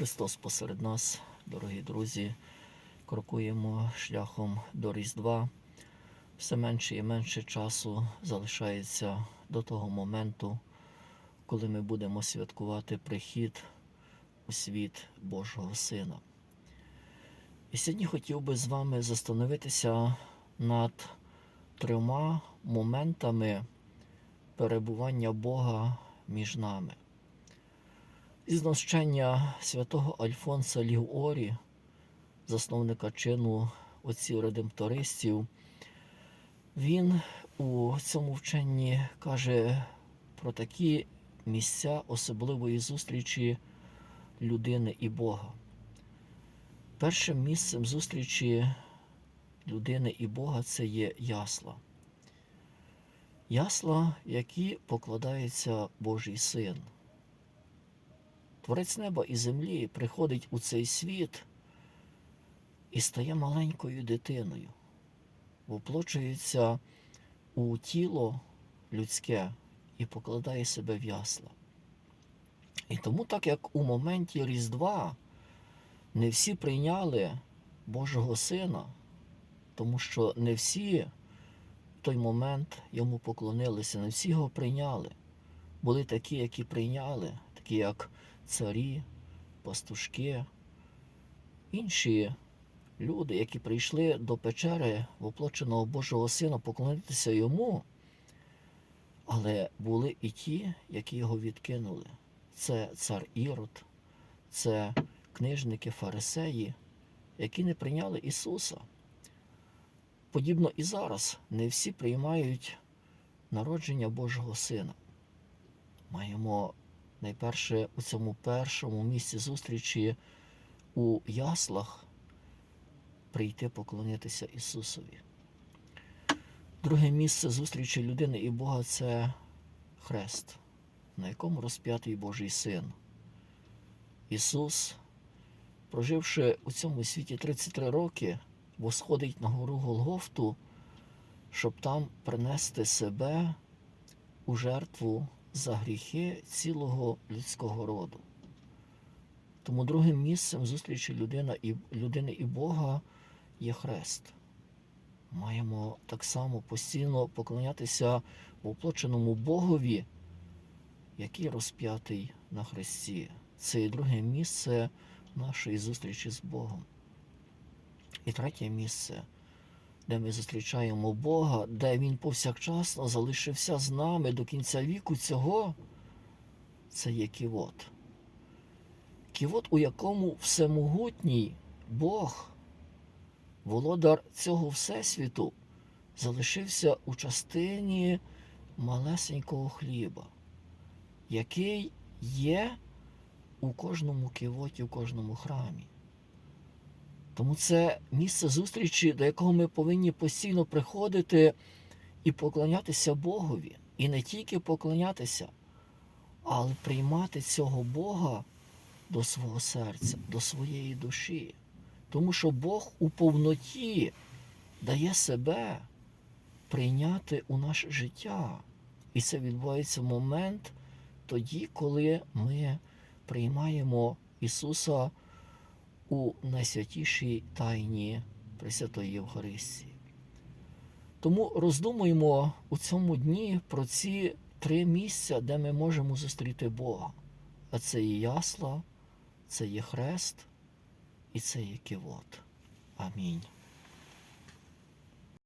Христос посеред нас, дорогі друзі, крокуємо шляхом до Різдва. Все менше і менше часу залишається до того моменту, коли ми будемо святкувати прихід у світ Божого Сина. І сьогодні хотів би з вами застановитися над трьома моментами перебування Бога між нами. Із навчання святого Альфонса Лігорі, засновника чину отців редемтористів, він у цьому вченні каже про такі місця особливої зустрічі людини і Бога. Першим місцем зустрічі людини і Бога це є ясла. Ясла, які покладається Божий син. Творець неба і землі приходить у цей світ і стає маленькою дитиною, воплочується у тіло людське і покладає себе в ясла. І тому, так як у моменті Різдва не всі прийняли Божого Сина, тому що не всі в той момент йому поклонилися, не всі його прийняли. Були такі, які прийняли, такі як царі, пастушки, інші люди, які прийшли до печери воплоченого Божого Сина поклонитися йому, але були і ті, які його відкинули. Це цар Ірод, це книжники фарисеї, які не прийняли Ісуса. Подібно і зараз не всі приймають народження Божого Сина. Маємо найперше у цьому першому місці зустрічі у яслах прийти поклонитися Ісусові. Друге місце зустрічі людини і Бога це хрест, на якому розп'ятий Божий Син. Ісус, проживши у цьому світі 33 роки, восходить на гору Голгофту, щоб там принести себе у жертву за гріхи цілого людського роду. Тому другим місцем зустрічі людина і, людини і Бога є хрест. Маємо так само постійно поклонятися воплоченому Богові, який розп'ятий на хресті. Це і друге місце нашої зустрічі з Богом. І третє місце, де ми зустрічаємо Бога, де Він повсякчасно залишився з нами до кінця віку цього, це є ківот. Ківот, у якому всемогутній Бог, володар цього Всесвіту, залишився у частині малесенького хліба, який є у кожному кивоті, у кожному храмі. Тому це місце зустрічі, до якого ми повинні постійно приходити і поклонятися Богові. І не тільки поклонятися, але приймати цього Бога до свого серця, до своєї душі. Тому що Бог у повноті дає себе прийняти у наше життя. І це відбувається момент тоді, коли ми приймаємо Ісуса у найсвятішій тайні Пресвятої Євхаристії. Тому роздумуємо у цьому дні про ці три місця, де ми можемо зустріти Бога. А це є ясла, це є хрест і це є кивот. Амінь.